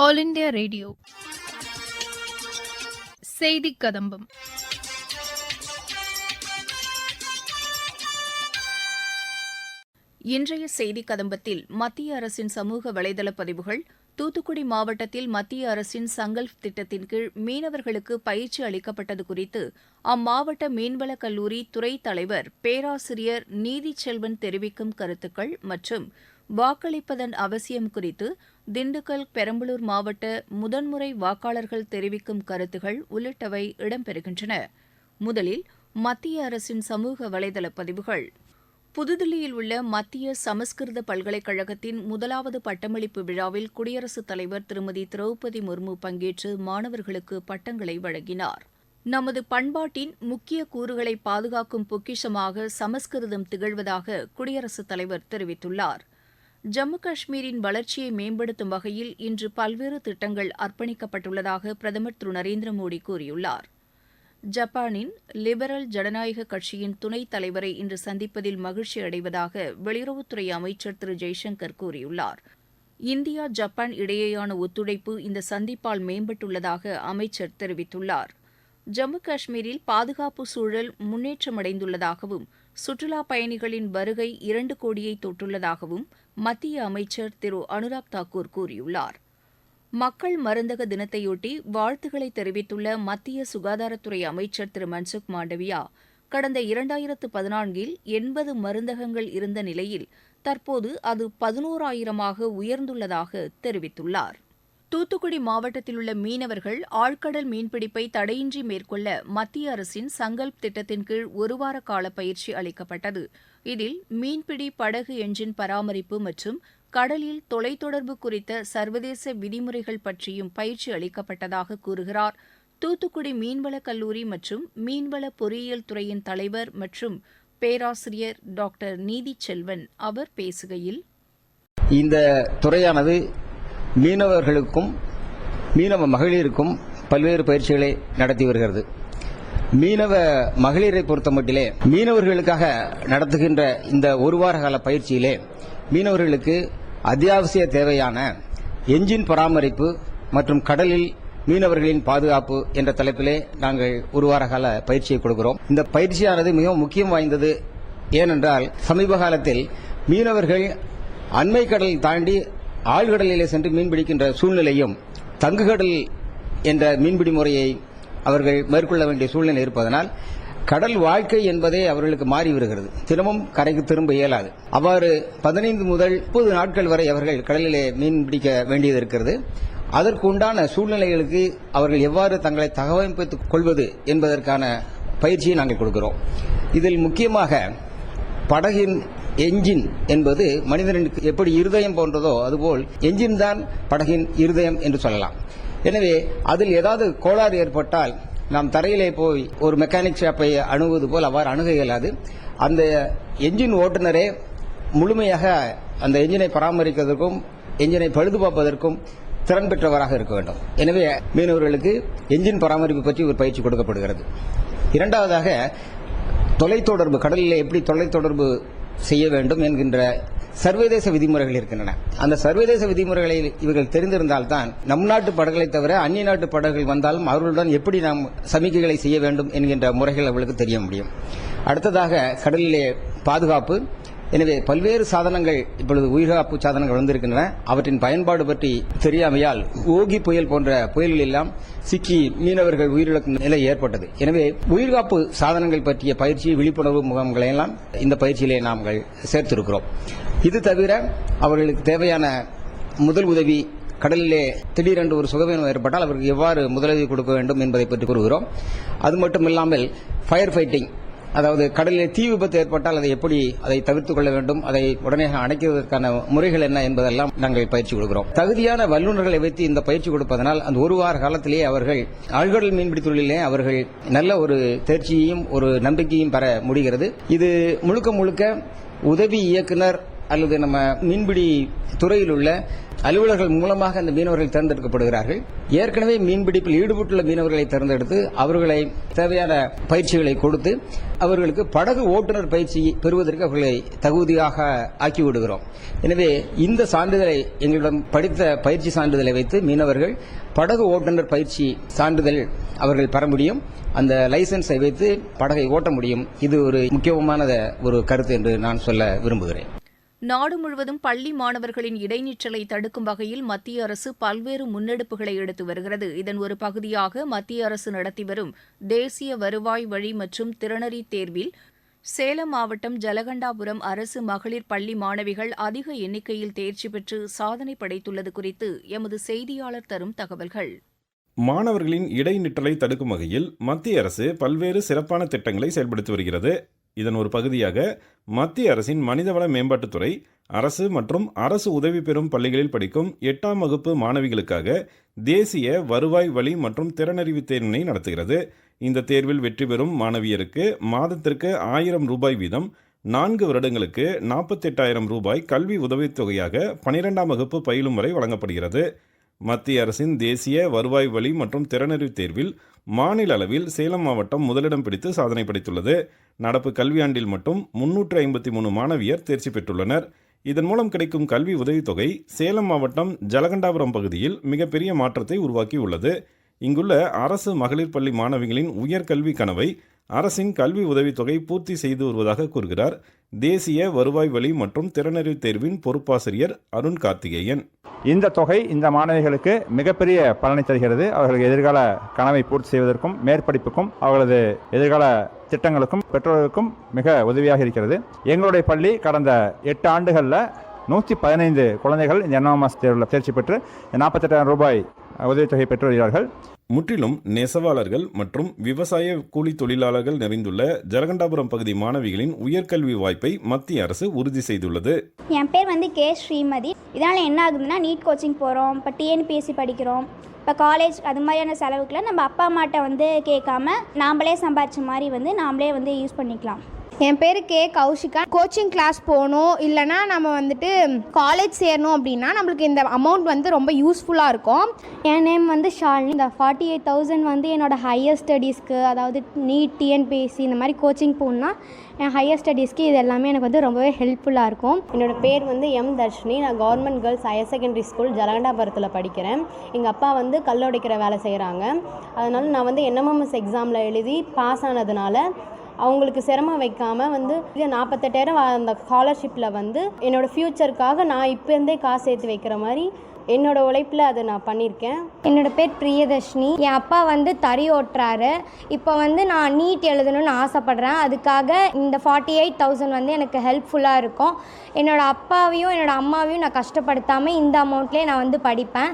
All India radio செய்தி கதம்பம். இன்றைய செய்தி கதம்பத்தில் மத்திய அரசின் சமூக வலைதள பதிவுகள் தூத்துக்குடி மாவட்டத்தில் மத்திய அரசின் சங்கல்ப் திட்டத்தின் கீழ் மீனவர்களுக்கு பயிற்சி அளிக்கப்பட்டது குறித்து அம்மாவட்ட மீன்வளக் கல்லூரி துறை தலைவர் பேராசிரியர் நீதிச்செல்வன் தெரிவிக்கும் கருத்துக்கள் மற்றும் வாக்களிப்பதன் அவசியம் குறித்து திண்டுக்கல் பெரம்பலூர் மாவட்ட முதன்முறை வாக்காளர்கள் தெரிவிக்கும் கருத்துகள் உள்ளிட்டவை இடம்பெறுகின்றன. முதலில் மத்திய அரசின் சமூக வலைதள பதிவுகள். புதுதில்லியில் உள்ள மத்திய சமஸ்கிருத பல்கலைக்கழகத்தின் முதலாவது பட்டமளிப்பு விழாவில் குடியரசுத் தலைவர் திருமதி திரௌபதி முர்மு பங்கேற்று மாணவர்களுக்கு பட்டங்களை வழங்கினார். நமது பண்பாட்டின் முக்கிய கூறுகளை பாதுகாக்கும் பொக்கிஷமாக சமஸ்கிருதம் திகழ்வதாக குடியரசுத் தலைவர் தெரிவித்துள்ளார். ஜம்மு காஷ்மீரின் வளர்ச்சியை மேம்படுத்தும் வகையில் இன்று பல்வேறு திட்டங்கள் அர்ப்பணிக்கப்பட்டுள்ளதாக பிரதமர் திரு நரேந்திர மோடி கூறியுள்ளார். ஜப்பானின் லிபரல் ஜனநாயக கட்சியின் துணைத் தலைவரை இன்று சந்திப்பதில் மகிழ்ச்சி அடைவதாக வெளியுறவுத்துறை அமைச்சர் திரு ஜெய்சங்கர் கூறியுள்ளார். இந்தியா ஜப்பான் இடையேயான ஒத்துழைப்பு இந்த சந்திப்பால் மேம்பட்டுள்ளதாக அமைச்சர் தெரிவித்துள்ளார். ஜம்மு காஷ்மீரில் பாதுகாப்பு சூழல் முன்னேற்றமடைந்துள்ளதாகவும் சுற்றுலாப் பயணிகளின் வருகை இரண்டு கோடியை தொட்டுள்ளதாகவும் மத்திய அமைச்சர் திரு அனுராக் தாக்கூர் கூறியுள்ளார். மக்கள் மருந்தக தினத்தையொட்டி வாழ்த்துக்களை தெரிவித்துள்ள மத்திய சுகாதாரத்துறை அமைச்சர் திரு மன்சுக் மாண்டவியா கடந்த இரண்டாயிரத்து பதினான்கில் எண்பது மருந்தகங்கள் இருந்த நிலையில் தற்போது அது பதினோராயிரமாக உயர்ந்துள்ளதாக தெரிவித்துள்ளார். தூத்துக்குடி மாவட்டத்தில் உள்ள மீனவர்கள் ஆழ்கடல் மீன்பிடிப்பை தடையின்றி மேற்கொள்ள மத்திய அரசின் சங்கல்ப் திட்டத்தின் கீழ் ஒருவார கால பயிற்சி அளிக்கப்பட்டது. இதில் மீன்பிடி படகு எஞ்சின் பராமரிப்பு மற்றும் கடலில் தொலைத்தொடர்பு குறித்த சர்வதேச விதிமுறைகள் பற்றியும் பயிற்சி அளிக்கப்பட்டதாக கூறுகிறார். தூத்துக்குடி மீன்வளக் கல்லூரி மற்றும் மீன்வள பொறியியல் துறையின் தலைவர் மற்றும் பேராசிரியர் டாக்டர் நீதி செல்வன் அவர் பேசுகையில் இந்த துறையானது மீனவர்களுக்கும் மீனவ மகளிருக்கும் பல்வேறு பயிற்சிகளை நடத்தி வருகிறது. மீனவ மகளிரை பொறுத்தமட்டிலே மீனவர்களுக்காக நடத்துகின்ற இந்த ஒரு வார கால பயிற்சியிலே மீனவர்களுக்கு அத்தியாவசிய தேவையான எஞ்சின் பராமரிப்பு மற்றும் கடலில் மீனவர்களின் பாதுகாப்பு என்ற தலைப்பிலே நாங்கள் ஒரு வார கால பயிற்சியை கொடுக்கிறோம். இந்த பயிற்சியானது மிகவும் முக்கியம் வாய்ந்தது. ஏனென்றால் சமீப காலத்தில் மீனவர்கள் அண்மை கடல் தாண்டி ஆழ்கடலிலே சென்று மீன்பிடிக்கின்ற சூழ்நிலையும் தங்குகடல் என்ற மீன்பிடி முறையை அவர்கள் மேற்கொள்ள வேண்டிய சூழ்நிலை இருப்பதனால் கடல் வாழ்க்கை என்பதே அவர்களுக்கு மாறி வருகிறது தினமும் கரைக்கு திரும்ப இயலாது. அவ்வாறு பதினைந்து முதல் முப்பது நாட்கள் வரை அவர்கள் கடலிலே மீன் பிடிக்க வேண்டியது இருக்கிறது. அதற்கு உண்டான சூழ்நிலைகளுக்கு அவர்கள் எவ்வாறு தங்களை தகவமைப்பித்துக் கொள்வது என்பதற்கான பயிற்சியை நாங்கள் கொடுக்கிறோம். இதில் முக்கியமாக படகின் என்ஜின் என்பது மனிதனுக்கு எப்படி இருதயம் போன்றதோ அதுபோல் என்ஜின் தான் படகின் இருதயம் என்று சொல்லலாம். எனவே அதில் ஏதாவது கோளாறு ஏற்பட்டால் நாம் தரையிலே போய் ஒரு மெக்கானிக் ஷாப்பை அணுகுவது போல் அவ்வாறு அணுக இயலாது. அந்த என்ஜின் ஓட்டுநரே முழுமையாக அந்த என்ஜினை பராமரிப்பதற்கும் என்ஜினை பழுது பார்ப்பதற்கும் திறன் பெற்றவராக இருக்க வேண்டும். எனவே மீனவர்களுக்கு என்ஜின் பராமரிப்பு பற்றி ஒரு பயிற்சி கொடுக்கப்படுகிறது. இரண்டாவதாக தொலைத்தொடர்பு கடலில் எப்படி தொலைத்தொடர்பு செய்ய வேண்டும் என்கின்ற சர்வதேச விதிமுறைகள் இருக்கின்றன. அந்த சர்வதேச விதிமுறைகளை இவர்கள் தெரிந்திருந்தால்தான் நம் நாட்டு படகுகளை தவிர அந்நிய நாட்டு படகுகள் வந்தாலும் அவர்களுடன் எப்படி நாம் சமிக்கைகளை செய்ய வேண்டும் என்கின்ற முறைகள் அவர்களுக்கு தெரிய முடியும். அடுத்ததாக கடலிலே பாதுகாப்பு எனவே பல்வேறு சாதனங்கள் இப்பொழுது உயிர்காப்பு சாதனங்கள் வந்திருக்கின்றன அவற்றின் பயன்பாடு பற்றி தெரியாமையால் ஓகி புயல் போன்ற புயல்கள் எல்லாம் சிக்கி மீனவர்கள் உயிரிழக்கும் நிலை ஏற்பட்டது. எனவே உயிர்காப்பு சாதனங்கள் பற்றிய பயிற்சி விழிப்புணர்வு முகாம்களை எல்லாம் இந்த பயிற்சியிலே நாங்கள் சேர்த்திருக்கிறோம். இது தவிர அவர்களுக்கு தேவையான முதல் உதவி கடலிலே திடீரென்று ஒரு சுகவீனம் ஏற்பட்டால் அவருக்கு எவ்வாறு முதலுதவி கொடுக்க வேண்டும் என்பதை பற்றி கூறுகிறோம். அது மட்டும் இல்லாமல் ஃபயர் ஃபைட்டிங் அதாவது கடலில் தீ விபத்து ஏற்பட்டால் அதை எப்படி அதை தவிர்த்துக் கொள்ள வேண்டும் அதை உடனே அணைக்கிறதுக்கான முறைகள் என்ன என்பதெல்லாம் நாங்கள் பயிற்சி கொடுக்கிறோம். தகுதியான வல்லுநர்களை வைத்து இந்த பயிற்சி கொடுப்பதனால் அந்த ஒரு வார காலத்திலேயே அவர்கள் ஆழ்கடல் மீன்பிடி தொழிலே அவர்கள் நல்ல ஒரு தேர்ச்சியையும் ஒரு நம்பிக்கையும் பெற முடிகிறது. இது முழுக்க முழுக்க உதவி இயக்குனர் அல்லது நம்ம மீன்பிடி துறையில் உள்ள அலுவலர்கள் மூலமாக அந்த மீனவர்கள் தேர்ந்தெடுக்கப்படுகிறார்கள். ஏற்கனவே மீன்பிடிப்பில் ஈடுபட்டுள்ள மீனவர்களை தேர்ந்தெடுத்து அவர்களை தேவையான பயிற்சிகளை கொடுத்து அவர்களுக்கு படகு ஓட்டுநர் பயிற்சி பெறுவதற்கு அவர்களை தகுதியாக ஆக்கி விடுகிறோம். எனவே இந்த சான்றிதழை எங்களிடம் படித்த பயிற்சி சான்றிதழை வைத்து மீனவர்கள் படகு ஓட்டுநர் பயிற்சி சான்றிதழ் அவர்கள் பெற முடியும். அந்த லைசன்ஸை வைத்து படகை ஓட்ட முடியும். இது ஒரு முக்கியமான ஒரு கருத்து என்று நான் சொல்ல விரும்புகிறேன். நாடு முழுவதும் பள்ளி மாணவர்களின் இடைநிற்றலை தடுக்கும் வகையில் மத்திய அரசு பல்வேறு முன்னெடுப்புகளை எடுத்து வருகிறது. இதன் ஒரு பகுதியாக மத்திய அரசு நடத்தி வரும் தேசிய வருவாய் வழி மற்றும் திறனறி தேர்வில் சேலம் மாவட்டம் ஜலகண்டாபுரம் அரசு மகளிர் பள்ளி மாணவிகள் அதிக எண்ணிக்கையில் தேர்ச்சி பெற்று சாதனை படைத்துள்ளது குறித்து எமது செய்தியாளர் தரும் தகவல்கள். மாணவர்களின் இடைநிற்றலை தடுக்கும் வகையில் மத்திய அரசு பல்வேறு சிறப்பான திட்டங்களை செயல்படுத்தி வருகிறது. இதன் ஒரு பகுதியாக மத்திய அரசின் மனிதவள மேம்பாட்டுத்துறை அரசு மற்றும் அரசு உதவி பெறும் பள்ளிகளில் படிக்கும் எட்டாம் வகுப்பு மாணவிகளுக்காக தேசிய வருவாய் வழி மற்றும் திறனறிவு தேர்வினை நடத்துகிறது. இந்த தேர்வில் வெற்றி பெறும் மாணவியருக்கு மாதத்திற்கு ஆயிரம் ரூபாய் வீதம் நான்கு வருடங்களுக்கு நாற்பத்தெட்டாயிரம் ரூபாய் கல்வி உதவித்தொகையாக பனிரெண்டாம் வகுப்பு பயிலும் வரை வழங்கப்படுகிறது. மத்திய அரசின் தேசிய வருவாய் வழி மற்றும் திறனறிவு தேர்வில் மாநில அளவில் சேலம் மாவட்டம் முதலிடம் பிடித்து சாதனை படைத்துள்ளது. நடப்பு கல்வியாண்டில் மட்டும் முன்னூற்று ஐம்பத்தி மூணு மாணவியர் தேர்ச்சி பெற்றுள்ளனர். இதன் மூலம் கிடைக்கும் கல்வி உதவித்தொகை சேலம் மாவட்டம் ஜலகண்டாபுரம் பகுதியில் மிகப்பெரிய மாற்றத்தை உருவாக்கியுள்ளது. இங்குள்ள அரசு மகளிர் பள்ளி மாணவிகளின் உயர்கல்வி கனவை அரசின் கல்வி உதவித்தொகை பூர்த்தி செய்து வருவதாக கூறுகிறார். தேசிய வருவாய் வழி மற்றும் திறனறிவு தேர்வின் பொறுப்பாசிரியர் அருண் கார்த்திகேயன். இந்த தொகை இந்த மாணவிகளுக்கு மிகப்பெரிய பலனை தருகிறது. அவர்களுக்கு எதிர்கால கனவை பூர்த்தி செய்வதற்கும் மேற்படிப்புக்கும் அவர்களது எதிர்கால திட்டங்களுக்கும் பெற்றோர்களுக்கும் மிக உதவியாக இருக்கிறது. எங்களுடைய பள்ளி கடந்த எட்டு ஆண்டுகளில் நூற்றி பதினைந்து குழந்தைகள் இந்த என்எம்எஸ் தேர்வில் தேர்ச்சி பெற்று நாற்பத்தெட்டாயிரம் ரூபாய் உதவித்தொகை பெற்று வருகிறார்கள் முற்றிலும் நெசவாளர்கள் மற்றும் விவசாய கூலி தொழிலாளர்கள் நிறைந்துள்ள ஜலகண்டாபுரம் பகுதி மாணவிகளின் உயர்கல்வி வாய்ப்பை மத்திய அரசு உறுதி செய்துள்ளது. என் பேர் வந்து கே ஸ்ரீமதி. இதனால் என்ன ஆகுதுன்னா நீட் கோச்சிங் போகிறோம் இப்போ டிஎன்பிஎஸ்சி படிக்கிறோம். இப்போ காலேஜ் அது மாதிரியான செலவுக்குலாம் நம்ம அப்பா அம்மாட்ட வந்து கேட்காம நாம்ளே சம்பாதிச்ச மாதிரி வந்து நாமளே வந்து யூஸ் பண்ணிக்கலாம். என் பேர் கே கௌஷிகா. கோச்சிங் கிளாஸ் போகணும். இல்லைனா நம்ம வந்துட்டு காலேஜ் சேரணும் அப்படின்னா நம்மளுக்கு இந்த அமௌண்ட் வந்து ரொம்ப யூஸ்ஃபுல்லாக இருக்கும். என் நேம் வந்து ஷாலினி. இந்த ஃபார்ட்டி எயிட் தௌசண்ட் வந்து என்னோட ஹையர் ஸ்டடீஸ்க்கு அதாவது நீட் டிஎன்பிஎஸ்சி இந்த மாதிரி கோச்சிங் போகணுன்னா என் ஹையர் ஸ்டடீஸ்க்கு இது எல்லாமே எனக்கு வந்து ரொம்பவே ஹெல்ப்ஃபுல்லாக இருக்கும். என்னோட பேர் வந்து எம் தர்ஷினி. நான் government girls higher secondary school ஜலகண்டாபுரத்தில் படிக்கிறேன். எங்கள் அப்பா வந்து கல் உடைக்கிற வேலை செய்கிறாங்க அதனால நான் வந்து என்எம்எம்எஸ் எக்ஸாமில் எழுதி பாஸ் ஆனதுனால அவங்களுக்கு சிரமம் வைக்காமல் வந்து இது நாற்பத்தெட்டாயிரம் அந்த ஸ்காலர்ஷிப்பில் வந்து என்னோடய ஃப்யூச்சருக்காக நான் இப்போ இருந்தே காசு சேர்த்து வைக்கிற மாதிரி என்னோட உழைப்பில் அதை நான் பண்ணியிருக்கேன். என்னோட பேர் பிரியதர்ஷினி. என் அப்பா வந்து தறி ஓட்டுறாரு. இப்போ வந்து நான் நீட் எழுதணும்னு ஆசைப்பட்றேன். அதுக்காக இந்த ஃபார்ட்டி எயிட் தௌசண்ட் வந்து எனக்கு ஹெல்ப்ஃபுல்லாக இருக்கும். என்னோட அப்பாவையும் என்னோட அம்மாவையும் நான் கஷ்டப்படுத்தாமல் இந்த அமௌண்ட்லேயே நான் வந்து படிப்பேன்.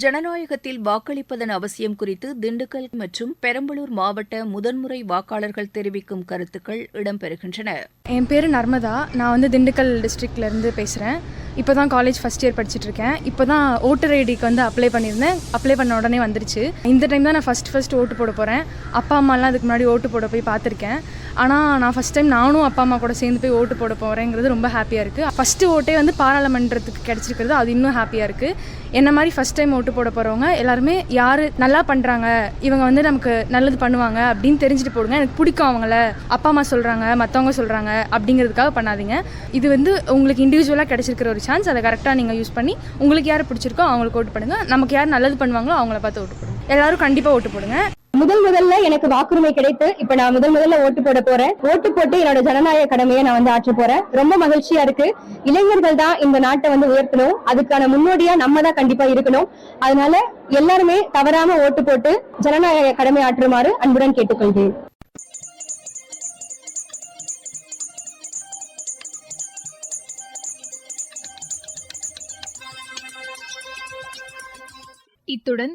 ஜனநாயகத்தில் வாக்களிப்பதன் அவசியம் குறித்து திண்டுக்கல் மற்றும் பெரம்பலூர் மாவட்ட முதன்முறை வாக்காளர்கள் தெரிவிக்கும் கருத்துக்கள் இடம்பெறுகின்றன. என் பேர் நர்மதா. நான் வந்து திண்டுக்கல் டிஸ்ட்ரிக்ட்லேருந்து பேசுகிறேன் இப்போ தான் காலேஜ் ஃபஸ்ட் இயர் படிச்சுட்ருக்கேன் இப்போ தான் ஓட்டர் ஐடிக்கு வந்து அப்ளை பண்ணியிருந்தேன். அப்ளை பண்ண உடனே வந்துருச்சு. இந்த டைம் தான் நான் ஃபஸ்ட் ஃபஸ்ட் ஓட்டு போட போகிறேன் அப்பா அம்மாலாம் அதுக்கு முன்னாடி ஓட்டு போட போய் பார்த்துருக்கேன். ஆனால் நான் ஃபஸ்ட் டைம் நானும் அப்பா அம்மா கூட சேர்ந்து போய் ஓட்டு போட போகிறேங்கிறது ரொம்ப ஹாப்பியாக இருக்குது ஃபஸ்ட்டு ஓட்டே வந்து பாராளுமன்றத்துக்கு கிடச்சிருக்கிறது. அது இன்னும் ஹாப்பியாக இருக்குது என்ன மாதிரி ஃபஸ்ட் டைம் ஓட்டு போட போகிறவங்க எல்லாருமே யார் நல்லா பண்ணுறாங்க இவங்க வந்து நமக்கு நல்லது பண்ணுவாங்க அப்படின்னு தெரிஞ்சுட்டு போடுங்க. எனக்கு பிடிக்கும் அவங்கள. அப்பா அம்மா சொல்கிறாங்க மற்றவங்க சொல்கிறாங்க அப்படிங்கிறதுக்காக பண்ணாதீங்க. இது வந்து உங்களுக்கு இண்டிவிஜுவலாக கிடச்சிருக்கிற ஒரு சான்ஸ் அதை கரெக்டாக நீங்கள் யூஸ் பண்ணி உங்களுக்கு யார் பிடிச்சிருக்கோ அவங்களுக்கு ஓட்டு பண்ணுங்கள் நமக்கு யார் நல்லது பண்ணுவாங்களோ அவங்கள பார்த்து ஓட்டு போடுங்க. எல்லாரும் கண்டிப்பாக ஓட்டு போடுங்க. முதல் முதல்ல எனக்கு வாக்குரிமை கிடைத்து இப்ப நான் முதல் முதல்ல ஓட்டு போட போறேன். ஓட்டு போட்டு என்னோட ஜனநாயக கடமையை நான் வந்து ஆற்ற போறேன். ரொம்ப மகிழ்ச்சியா இருக்கு. இளைஞர்கள் தான் இந்த நாட்டை வந்து உயர்த்தணும். அதுக்கான முன்னோடியா நம்ம தான் கண்டிப்பா இருக்கணும். அதனால எல்லாருமே தவறாம ஓட்டு போட்டு ஜனநாயக கடமை ஆற்றுமாறு அன்புடன் கேட்டுக்கொள்கிறேன். இத்துடன்